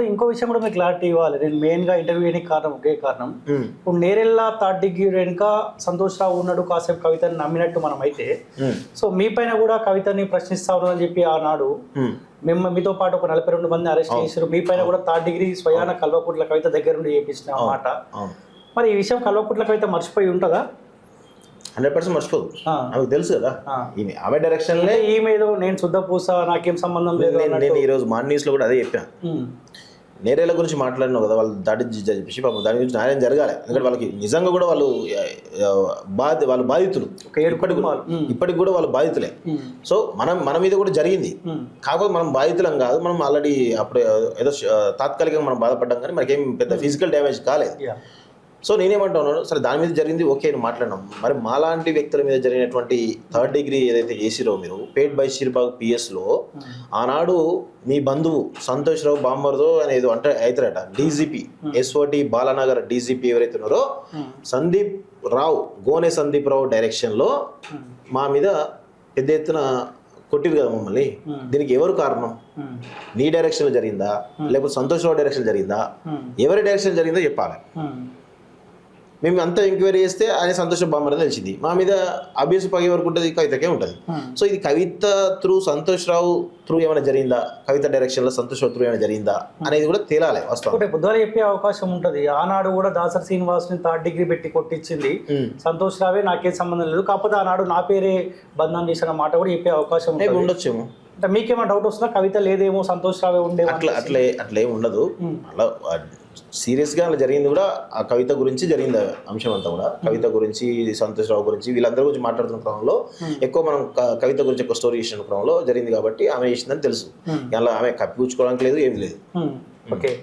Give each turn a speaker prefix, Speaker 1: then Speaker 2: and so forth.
Speaker 1: ఇప్పుడు ఇంకో విషయం కూడా మీకు క్లారిటీ ఇవ్వాలి. నేను మెయిన్గా ఇంటర్వ్యూ చేయడానికి కారణం ఒకే కారణం. ఇప్పుడు నేరెళ్ళ థర్డ్ డిగ్రీ వెనుక సంతోష్ రావు ఉన్నాడు కాసేపు కవితని నమ్మినట్టు మనం అయితే సో మీ పైన కూడా కవితని ప్రశ్నిస్తా ఉన్నారని చెప్పి ఆనాడు. మిమ్మ మీతో పాటు ఒక నలభై రెండు మంది అరెస్ట్ చేశారు మీ పైన కూడా థర్డ్ డిగ్రీ స్వయాన కల్వకుట్ల కవిత దగ్గర నుండి చేపించిన మాట. మరి ఈ విషయం కల్వకుట్ల కవిత మర్చిపోయి ఉంటుందా?
Speaker 2: హండ్రెడ్ పర్సెంట్ మర్చిపోదు. ఆమెకు తెలుసు కదా. ఈమె ఆమె డైరెక్షన్లే
Speaker 1: ఈమె ఏదో నేను శుద్ధ పూస నాకేం సంబంధం లేదు
Speaker 2: నేను ఈరోజు మార్నింగ్ న్యూస్లో కూడా అదే చెప్పాను. నేరేళ్ళ గురించి మాట్లాడినావు కదా వాళ్ళు దాడి జ- చెప్పి పాపం దాని గురించి న్యాయం జరగాలి. ఎందుకంటే వాళ్ళకి నిజంగా కూడా వాళ్ళు బాధ వాళ్ళు బాధితులు. ఇప్పటికి ఇప్పటికి కూడా వాళ్ళు బాధితులే. సో మనం మన మీద కూడా జరిగింది. కాకపోతే మనం బాధితులం కాదు మనం ఆల్రెడీ అప్పుడు ఏదో తాత్కాలికంగా మనం బాధపడ్డాం కానీ మనకేం పెద్ద ఫిజికల్ డ్యామేజ్ కాలేదు. సో నేనేమంటున్నాను సరే దాని మీద జరిగింది ఓకే అని మాట్లాడినాం. మరి మాలాంటి వ్యక్తుల మీద జరిగినటువంటి థర్డ్ డిగ్రీ ఏదైతే చేసిరో మీరు పేట్ బై షిర్బాగ్ పిఎస్లో ఆనాడు మీ బంధువు సంతోష్ రావు బామ్మర్దో అని ఏదో అంటే అవుతారట డీజీపీ ఎస్ఓటి బాలానగర్ డీజీపీ ఎవరైతే ఉన్నారో సందీప్ రావు గోనె సందీప్ రావు డైరెక్షన్లో మా మీద పెద్ద ఎత్తున కొట్టిరు కదా మమ్మల్ని. దీనికి ఎవరు కారణం? నీ డైరెక్షన్లో జరిగిందా? లేకపోతే సంతోష్ రావు డైరెక్షన్ జరిగిందా ఎవరి డైరెక్షన్ జరిగిందో చెప్పాలి. మేము అంతా ఎంక్వైరీ చేస్తే ఆయన సంతోష బామ్మని తెలిసింది. మా మీద అభ్యస పగే వరకు ఉంటుంది కవితకే ఉంటుంది.
Speaker 1: ఉమ్.
Speaker 2: సో ఇది కవిత త్రూ సంతోష్ రావు త్రూ ఏమైనా జరిగిందా? కవిత డైరెక్షన్లో సంతోష్ రావు త్రూ ఏమైనా జరిగిందా? అనేది కూడా తేలాలి
Speaker 1: ఒకటి బుద్ధాలు చెప్పే అవకాశం ఉంటది. ఆనాడు కూడా దాసరి శ్రీనివాస్ని థర్డ్ డిగ్రీ పెట్టి కొట్టించింది. సంతోష్ రావే నాకేం సంబంధం లేదు. కాకపోతే ఆనాడు నా పేరే బంధం చేసిన మాట కూడా చెప్పే అవకాశం
Speaker 2: ఉండొచ్చేమో.
Speaker 1: అంటే మీకేమైనా డౌట్ వస్తుందా కవిత లేదేమో సంతోష్ రావే ఉండేమో
Speaker 2: అట్లా అట్లే అట్లా ఉండదు. అలా సీరియస్గా అలా జరిగింది కూడా ఆ కవిత గురించి జరిగింది అంశం అంతా కూడా. కవిత గురించి సంతోష్ రావు గురించి వీళ్ళందరి గురించి మాట్లాడుతున్న క్రమంలో ఎక్కువ మనం కవిత గురించి ఎక్కువ స్టోరీ చేసిన క్రమంలో జరిగింది కాబట్టి ఆమె చేసిందని తెలుసు. అలా ఆమె కప్పిపుచ్చుకోవడానికి లేదు ఏమి లేదు.
Speaker 1: ఓకే.